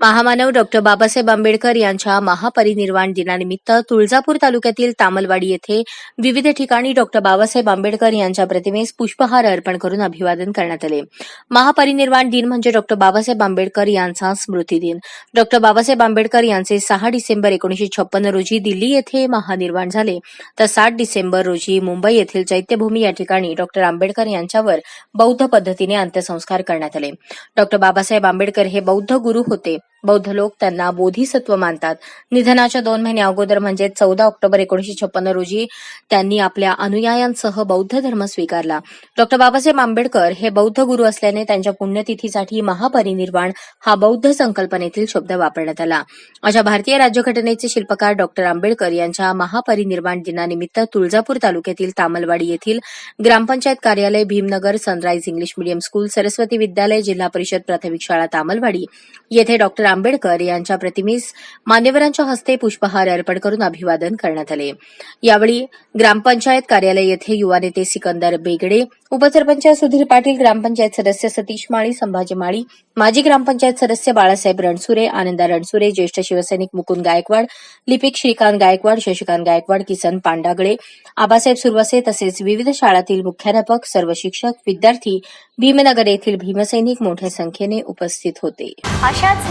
महामानव डॉक्टर बाबासाहेब आंबेडकर यांच्या महापरिनिर्वाण दिनानिमित्त तुळजापूर तालुक्यातील तामलवाडी येथे विविध ठिकाणी डॉक्टर बाबासाहेब आंबेडकर यांच्या प्रतिमेस पुष्पहार अर्पण करून अभिवादन करण्यात आले. महापरिनिर्वाण दिन म्हणजे डॉक्टर बाबासाहेब आंबेडकर यांचा स्मृती दिन. डॉक्टर बाबासाहेब आंबेडकर यांचे सहा डिसेंबर एकोणीशे छप्पन रोजी दिल्ली येथे महानिर्वाण झाले. तर सात डिसेंबर रोजी मुंबई येथील चैत्यभूमी या ठिकाणी डॉक्टर आंबेडकर यांच्यावर बौद्ध पद्धतीने अंत्यसंस्कार करण्यात आले. डॉक्टर बाबासाहेब आंबेडकर हे बौद्ध गुरु होते. बौद्ध लोक त्यांना बोधिसत्व मानतात. निधनाच्या दोन महिने अगोदर म्हणजे चौदा ऑक्टोबर एकोणीशे छप्पन्न रोजी त्यांनी आपल्या अनुयायांसह बौद्ध धर्म स्वीकारला. डॉक्टर बाबासाहेब आंबेडकर हे बौद्ध गुरु असल्याने त्यांच्या पुण्यतिथीसाठी महापरिनिर्वाण हा बौद्ध संकल्पनेतील शब्द वापरण्यात आला. अशा भारतीय राज्यघटनेचे शिल्पकार डॉक्टर आंबेडकर यांच्या महापरिनिर्वाण दिनानिमित्त तुळजापूर तालुक्यातील तामलवाडी येथील ग्रामपंचायत कार्यालय Bhimnagar sunrise English medium school Saraswati Vidyalaya Zilla Parishad प्राथमिक शाळा तामलवाडी येथे डॉक्टर आंबेडकर यांच्या प्रतिमेस मान्यवरांच्या हस्ते पुष्पहार अर्पण करून अभिवादन करण्यात आले. यावेळी ग्रामपंचायत कार्यालय येथे युवा नेते सिकंदर बेगडे उपसरपंच सुधीर पाटील ग्रामपंचायत सदस्य सतीश माळी संभाजी माळी माजी ग्रामपंचायत सदस्य बाळासाहेब रणसुरे आनंदा रणसुरे ज्येष्ठ शिवसैनिक मुकुंद गायकवाड लिपिक श्रीकांत गायकवाड शशिकांत गायकवाड किसन पांडागळे आबासाहेब सुरवसे तसेच विविध शाळातील मुख्याध्यापक सर्व शिक्षक विद्यार्थी भीमनगर येथील भीमसैनिक मोठ्या संख्येने उपस्थित होते. अशाच